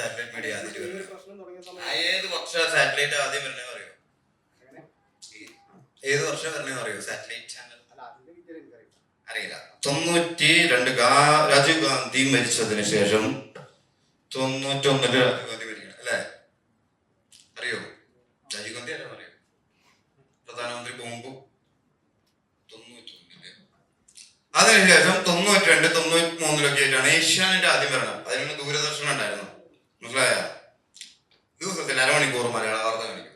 Satellite media ആദ്യം ഈ ഒരു വരുന്നത്. പ്രശ്നം തുടങ്ങിയ ആ, സമയത്ത് ഏത് വർഷം സാറ്റലൈറ്റ് ആദ്യം വരണേ അറിയോ എങ്ങനെ? ഏത് വർഷം വരണേ അറിയോ സാറ്റലൈറ്റ് ചാനൽ. അല്ല അതിന്റെ വിദ്യ അറിയില്ല. തൊണ്ണൂറ്റി രണ്ട് ഗാ- രാജീവ് ഗാന്ധി മരിച്ചതിന് ശേഷം തൊണ്ണൂറ്റൊന്നിൽ രാജീവ് ഗാന്ധി മരിക്കണം അല്ലേ? അറിയോ? രാജീവ് ഗാന്ധി അല്ല അറിയോ പ്രധാനമന്ത്രി പോകുമ്പോ തൊണ്ണൂറ്റൊന്നിൽ. അതിനുശേഷം തൊണ്ണൂറ്റി രണ്ട് തൊണ്ണൂറ്റി മൂന്നിലൊക്കെ ആയിട്ടാണ് ഏഷ്യാനെറ്റ് ആദ്യം വരണം. അതിന് ദൂരദർശനം ഉണ്ടായിരുന്നു. മനസ്സിലായ? ദിവസത്തിൽ അരമണിക്കൂർ മലയാള വാർത്ത കാണിക്കും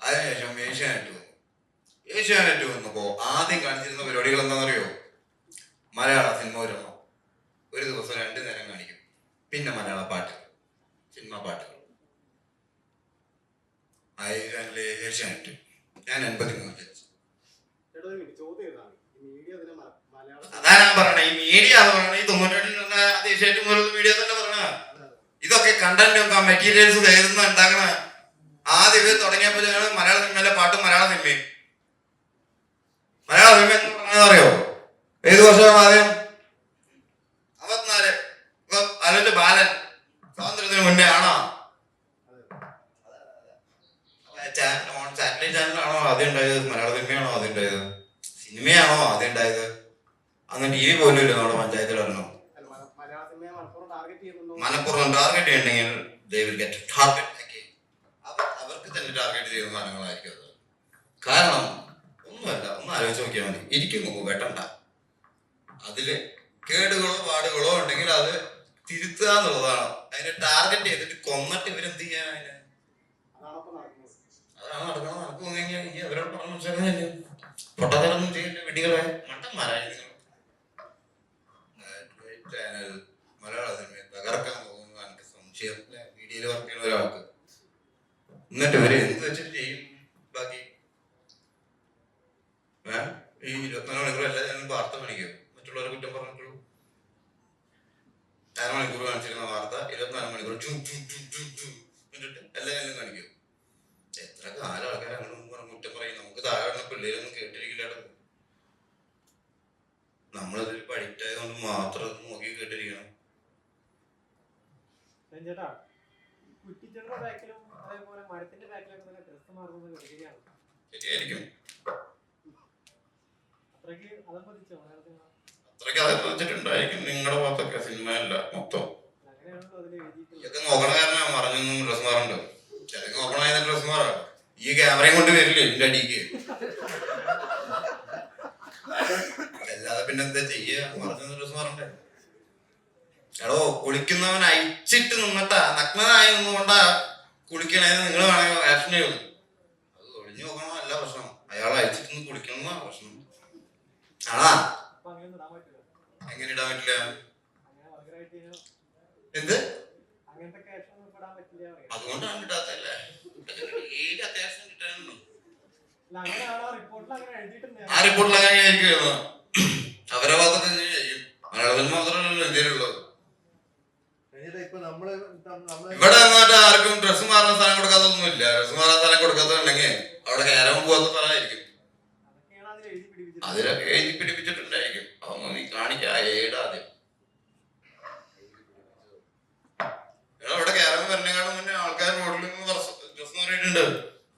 അതിനുശേഷം ഏഷ്യാനെറ്റ് വന്നു. ഏഷ്യാനെറ്റ് വന്നപ്പോ ആദ്യം കാണിച്ചിരുന്ന പരിപാടികൾ എന്താണെന്നറിയോ? മലയാള സിനിമ ഒരെണ്ണം. ഒരു ദിവസം രണ്ട് നേരം കാണിക്കും. പിന്നെ മലയാള പാട്ട് സിനിമ പാട്ടുകൾ. ആയിരത്തിലെ ഏഷ്യാനെറ്റ്. ഞാൻ എൺപത്തി മൂന്ന് ചേട്ടാ ഒരു മിനിറ്റ് ചോദ്യം ഇതാണ്. ഈ മീഡിയ അതിനെ മല- മലയാളം അതാ ഞാൻ പറഞ്ഞത് ഈ മീഡിയ പറഞ്ഞ ഈ തൊണ്ണൂറ്റി ഏഷ്യാനെറ്റ് മുതലുള്ള മീഡിയ തന്നെ ഇതൊക്കെ കണ്ടന്റ് കണ്ടന്റും മെറ്റീരിയൽസ് എഴുതുന്ന ഉണ്ടാക്കണ ആദ്യം ഇത് തുടങ്ങിയപ്പോ മലയാള സിനിമയിലെ പാട്ട് മലയാള സിനിമയും മലയാള സിനിമ എന്ന് പറഞ്ഞാൽ അറിയോ? ഏത് വർഷം ആദ്യം? അമ്പത്തിനാല് അല്ലെ ബാലൻ സ്വാതന്ത്ര്യത്തിന് മുന്നേ ആണോ? സാറ്റലൈറ്റ് ചാനലാണോ ആദ്യം ഉണ്ടായത്? മലയാള സിനിമയാണോ ആദ്യം ഉണ്ടായത്? സിനിമയാണോ ആദ്യം ഉണ്ടായത്? അന്ന് ടി വി പോലും ഇല്ല നമ്മുടെ പഞ്ചായത്തിലൊരെണ്ണം അല്ല, മല- മലയാള സിനിമയെ മലപ്പുറം മലപ്പുറം ടാർഗറ്റ് ചെയ്യണമെങ്കിൽ ദേ വിൽ ഗെറ്റ് ടാർഗറ്റ്. അവർ അവർക്ക് തന്നെ ടാർഗറ്റ് ചെയ്ത സാധനങ്ങളായിരിക്കും അത്. കാരണം ഒന്നുമല്ല ഒന്ന് ആലോചിച്ച് നോക്കിയാൽ മതി. ഇരിക്കുന്നു വെട്ടണ്ട. അതിൽ കേടുകളോ പാടുകളോ ഉണ്ടെങ്കിൽ അത് തിരുത്തുക എന്നുള്ളതാണ്. അതിനെ ടാർഗറ്റ് ചെയ്തിട്ട് കൊന്നിട്ട് ഇവരെന്ത് ചെയ്യാൻ അതിനെ? അതാണ് നടക്കുന്നത്. അതാണ് നടക്കണം നടക്കും കഴിഞ്ഞാൽ ഈ അവരോട് പറഞ്ഞ പൊട്ടത്തരൊന്നും ചെയ്യില്ല വെടികളെ മണ്ടന്മാരായി നിങ്ങൾ ചാനൽ മലയാള സിനിമയെ തകർക്കാൻ പോകുന്നു എനിക്ക് സംശയം വീഡിയോയിൽ വർക്ക് ചെയ്യുന്ന ഒരാൾക്ക്. എന്നിട്ട് ഇവർ എന്ത് വെച്ചിട്ട് ചെയ്യും. ബാക്കി? ഈ ഇരുപത്തിനാല് മണിക്കൂർ എല്ലാ ചാനലും വാർത്ത കാണിക്കും. മറ്റുള്ളവരെ കുറ്റം പറഞ്ഞിട്ടുള്ളൂ. അരമണിക്കൂർ കാണിച്ചിരുന്ന വാർത്ത ഇരുപത്തിനാല് മണിക്കൂർ ചു ചു ചു ചു ചു എന്നിട്ട് എല്ലാ ചാനലും കാണിക്കും. എത്ര കാലം ആൾക്കാരെ അങ്ങനെ പറഞ്ഞു കുറ്റം പറയും. നമുക്ക് താഴെ പിള്ളേരൊന്നും കേട്ടിരിക്കില്ല നമ്മളതിൽ പഠിറ്റ് ആയതുകൊണ്ട് മാത്രം നോക്കി കേട്ടിരിക്കണം. ചേട്ടാ കുറ്റിച്ചെടിയുടെ ബാക്കിലും അതേപോലെ മരത്തിന്റെ ബാക്കിലൊക്കെ തന്നെ ഡ്രസ് മാറുന്നത് ശരിയാണ്. അത്രയ്ക്ക് മലയാളത്തിൽ അത്രയ്ക്ക് അതൊക്കെ വെച്ചിട്ടുണ്ടായിരിക്കും നിങ്ങളുടെ ഭാഗത്തൊക്കെ സിനിമയല്ല മൊത്തം. ഇതൊക്കെ നോക്കണ കാരണം മറഞ്ഞൊന്നും ഡ്രസ് മാറുണ്ട്. ചിലക്ക് നോക്കണ ഡ്രസ് മാറാം. ഈ ക്യാമറയും കൊണ്ട് വരില്ലേ എന്റെ അടിക്ക്? അല്ലാതെ പിന്നെ എന്താ ചെയ്യാ? മറിഞ്ഞൊന്നും ഡ്രസ് മാറണ്ടേ. എടോ കുളിക്കുന്നവൻ അയച്ചിട്ട് നിന്നിട്ടാ. നഗ്നനായി നിന്നുകൊണ്ടാ കുളിക്കണേന്ന് നിങ്ങൾ വേണമെങ്കിൽ ആക്ഷൻ ചെയ്യും. അത് ഒളിഞ്ഞു നോക്കണോ അല്ല പ്രശ്നം. അയാൾ അയച്ചിട്ട് നിന്ന് കുളിക്കണം പ്രശ്നം. ആണാ? എങ്ങനെ ഇടാൻ പറ്റില്ല? എന്ത്? അതുകൊണ്ടാണ് എഴുതിയിട്ടുണ്ട് ആ റിപ്പോർട്ടിൽ അങ്ങനെ അവരെ ഇങ്ങനെ ചെയ്യും? മലയാളത്തിൽ മാത്രമല്ലല്ലോ ഇന്ത്യയിലുള്ളത് കഴിഞ്ഞിട്ട് ഇപ്പൊ നമ്മൾ ത- നമ്മൾ ഇവിടെ എന്നിട്ട് ആർക്കും ഡ്രസ്സ് മാറുന്ന സ്ഥലം കൊടുക്കാത്തൊന്നുമില്ല ഡ്രസ്സ് മാറാൻ സ്ഥലം കൊടുക്കാത്തുണ്ടെങ്കിൽ അവിടെ കയറാൻ പറയായിരിക്കും അതിലൊക്കെ എഴുതി പിടിപ്പിച്ചിട്ടുണ്ടായിരിക്കും. അതൊന്നും നീ കാണിക്കാ ഏടാതെ. ഇവിടെ കയറാൻ വരുന്നേക്കാളും മുന്നേ ആൾക്കാർ റോഡിൽ നിന്ന് ഡ്രസ് മാറിയിട്ടുണ്ട്.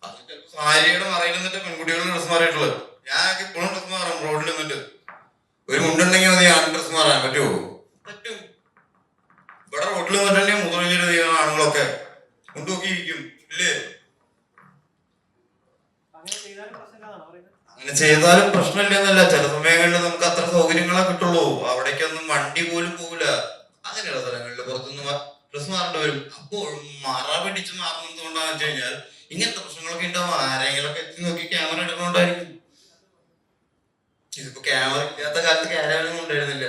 അത് ചിലപ്പോ സാരിയുടെ മറയിൽ നിന്നിട്ട് പെൺകുട്ടികളുടെ ഡ്രസ് മാറിയിട്ടുള്ളത്. ഞാൻ ഇപ്പോഴും ഡ്രസ് മാറാം റോഡിൽ നിന്നിട്ട്. ഒരു മുണ്ടുണ്ടെങ്കിൽ മതി ആണ് ഡ്രസ് മാറാൻ പറ്റുമോ പറ്റും. ഇവിടെ റോഡിൽ നിന്നിട്ടുണ്ടെങ്കിൽ മുതിർന്നിട്ട് ആണുങ്ങളൊക്കെ മുണ്ടുനോക്കി ഇരിക്കും ഇല്ലേ? അങ്ങനെ ചെയ്താലും പ്രശ്നമില്ലെന്നല്ല. ചില സമയങ്ങളിൽ നമുക്ക് അത്ര സൗകര്യങ്ങളെ കിട്ടുള്ളൂ. അവിടേക്കൊന്നും വണ്ടി പോലും പോകില്ല അങ്ങനെയുള്ള സ്ഥലങ്ങളിൽ പുറത്തുനിന്ന് ഡ്രസ് മാറേണ്ടി വരും. അപ്പോൾ മറ പിടിച്ച് മാറുന്നത് കൊണ്ടാന്ന് വെച്ച് കഴിഞ്ഞാൽ ഇങ്ങനത്തെ പ്രശ്നങ്ങളൊക്കെ ഉണ്ടാവും. ആരെങ്കിലൊക്കെ എത്തി നോക്കി ക്യാമറ എടുക്കണോണ്ടായിരിക്കും. ഇതിപ്പോ ക്യാമറ ഇല്ലാത്ത കാലത്ത് ക്യാമറ ഉണ്ടായിരുന്നില്ല.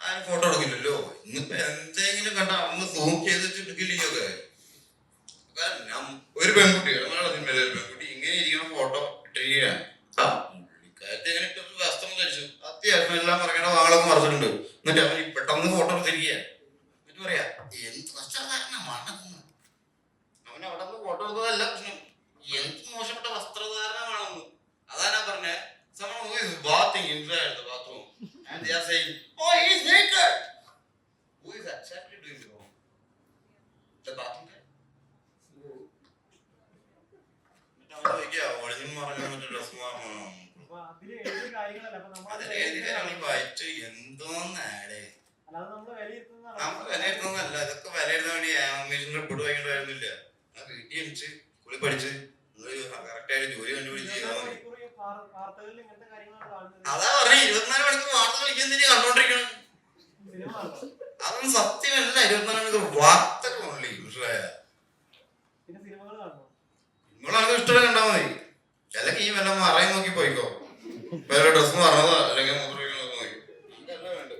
ആരും ഫോട്ടോ എടുക്കില്ലല്ലോ. ഇന്നിപ്പോ എന്തെങ്കിലും കണ്ട അന്ന് സൂം ചെയ്ത് എടുക്കില്ലൊക്കെ കാരണം ഒരു പെൺകുട്ടി മലയാള സിനിമയിലെ ധരിച്ചു. അത്യാവശ്യം എല്ലാം മറക്കേണ്ട വാളൊക്കെ മറച്ചിട്ടുണ്ട്. എന്നിട്ട് അവൻ പെട്ടെന്ന് ഫോട്ടോ എടുത്തിരിക്കുക. എന്നിട്ട് പറയാ എന്ത് അവൻ അവിടെ നിന്ന് ഫോട്ടോ എടുത്തതല്ല പ്രശ്നം. എന്ത് അതിനെതിരാണ് പറ്റ് ഇതൊക്കെ ആ മണിക്കൂർ സത്യമല്ല ഇരുപത്തിനാല് മണിക്കൂർ ഇഷ്ടമല്ല കണ്ടാൽ മതി. അല്ലെങ്കിൽ ഈ വല്ല മറയും നോക്കി പോയിക്കോ. വേറെ ഡ്രസ് മറന്നതോ അല്ലെങ്കിൽ മൂത്രമൊഴിക്കണോ നോക്കി അതല്ല വേണ്ടത്.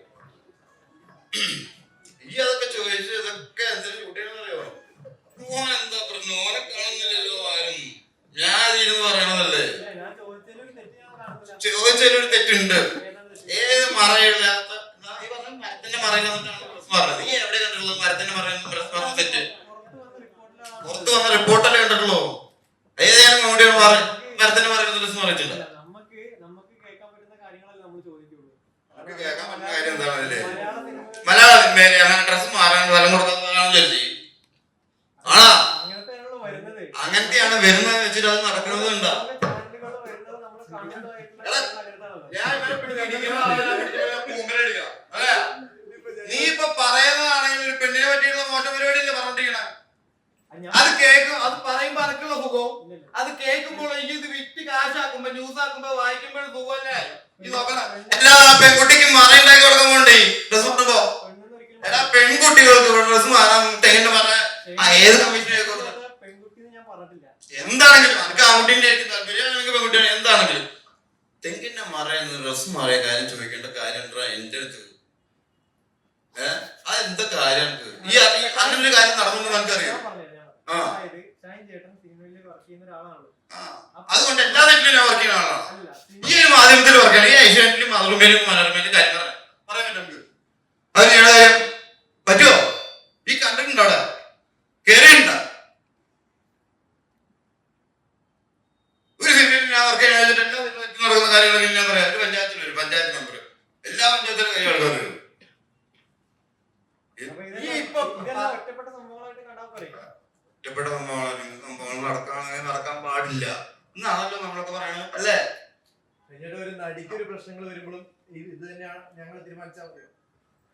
ഈ അതൊക്കെ ചോദിച്ച് ഇതൊക്കെ എന്തിനു കുട്ടികളറിയോ ഓൻ എന്താ പറഞ്ഞു ഓനെ കാണുന്നില്ലല്ലോ ആരും ഞാൻ ഇരുന്ന് പറയണതല്ലേ ഇല്ല, ഞാൻ ചോദിച്ചതിൽ ഒരു തെറ്റ് ഞാൻ കാണുന്നില്ല ചോദിച്ചതിലൊരു തെറ്റുണ്ട് ഏതാണ് തെറ്റ്? ഏത് മറയില്ലാത്ത ദാ ഈ പറഞ്ഞ മരത്തിന്റെ മറയില്ലാന്നിട്ടാണ് ഡ്രസ് പറഞ്ഞത് നീ എവിടെ കണ്ടിട്ടുള്ളത് മരത്തിന്റെ മറയിൽ ഡ്രസ് പറഞ്ഞ തെറ്റ് പുറത്ത് വന്ന റിപ്പോർട്ടിലാണ് പുറത്ത് വന്ന റിപ്പോർട്ടല്ലേ കണ്ടിട്ടുള്ളൂ ഏതെങ്കിലും മറുപടി മാറി മരത്തിന്റെ മറയിൽ ഡ്രസ് മറിച്ചില്ല അല്ല, നമുക്ക് നമുക്ക് കേൾക്കാൻ പറ്റുന്ന കാര്യങ്ങളല്ലേ നമ്മൾ ചോദിക്കുള്ളൂ നമുക്ക് കേൾക്കാൻ പറ്റുന്ന കാര്യം എന്താണ് അതിൽ? മലയാള സിനിമയിൽ അങ്ങനെ ഡ്രസ് മാറാൻ ഫലം കൊടുക്കുന്നതാണെന്ന് വിചാരിച്ചു ആണോ? അങ്ങനത്തെയാണ് വരുന്നത് വെച്ചിട്ട് അത് പൂങ്കലടിക്കാം. അല്ലേ? നീ ഇപ്പൊ പറയുന്നതാണെങ്കിൽ ഒരു പെണ്ണിനെ പറ്റിയുള്ള മോശം പരിപാടിയല്ലേ പറഞ്ഞോണ്ടിരിക്കണേ അത് കേൾക്കും അത് പറയുമ്പോ അനക്കുള്ള സുഖവും. അത് കേൾക്കുമ്പോൾ എനിക്ക് ഇത് വിറ്റ് കാശാക്കുമ്പോ ന്യൂസ് ആക്കുമ്പോ വായിക്കുമ്പോഴും സുഖമല്ലേ? എല്ലാ പെൺകുട്ടിക്കും മറയുണ്ടാക്കി കൊടുക്കാൻ വേണ്ടി ഡ്രസ് കൊടുക്കോ എല്ലാ പെൺകുട്ടികൾക്ക് ഡ്രസ് മാറാൻ തെങ്ങിന്റെ മറ. ഏത് കമ്മീഷനെ എന്താണെങ്കിലും എനിക്ക് ആൺകുട്ടീന്റെ ആയിരിക്കും താല്പര്യം എനിക്ക് പെൺകുട്ടിയാണ്. എന്താണെങ്കിലും. തെങ്ങിന്റെ മറയുന്ന ഡ്രസ് മാറിയ കാര്യം ചോദിക്കേണ്ട കാര്യം എന്റെ അടുത്ത്. ഏഹ് അതെന്താ കാര്യം ഈ അങ്ങനെ ഒരു കാര്യം നടന്നു നമുക്കറിയാം ആ. അതുകൊണ്ട് എല്ലാ തെറ്റിലും ഞാൻ വർക്ക് ചെയ്യുന്ന ആളാണ്. മാധ്യമത്തിൽ വർക്ക് ചെയ്യണം ഈ ഏഷ്യാനെറ്റിലും മാതൃഭൂമിയിലും മനോരമയിലും കാര്യം പറയാം പറയാൻ പറ്റും നമുക്ക് അത് ചെയ്യണ കാര്യം പറ്റുമോ? ഈ കണ്ടിട്ടുണ്ടോ അവിടെ? കേറിയിട്ടുണ്ടോ? ഒരു സിനിമയിൽ ഞാൻ വർക്ക് ചെയ്യാൻ എല്ലാ സിനിമയിലും നടക്കുന്ന കാര്യങ്ങളൊക്കെ ഞാൻ പറയാം. ഒരു പഞ്ചായത്തിൽ ഒരു പഞ്ചായത്ത് മെമ്പർ എല്ലാ പഞ്ചായത്തിലും കൈ ഒറ്റപ്പെട്ട സംഭവമാണ് സംഭവങ്ങൾ നടക്കുകയാണെങ്കിൽ നടക്കാൻ പാടില്ല. എന്നാണല്ലോ നമ്മളൊക്കെ പറയണത്. അല്ലേ? പിന്നീട് ഒരു നടിക്ക് ഒരു പ്രശ്നങ്ങൾ വരുമ്പോഴും ഇത് തന്നെയാണ് ഞങ്ങൾ തീരുമാനിച്ചാൽ മതിയോ?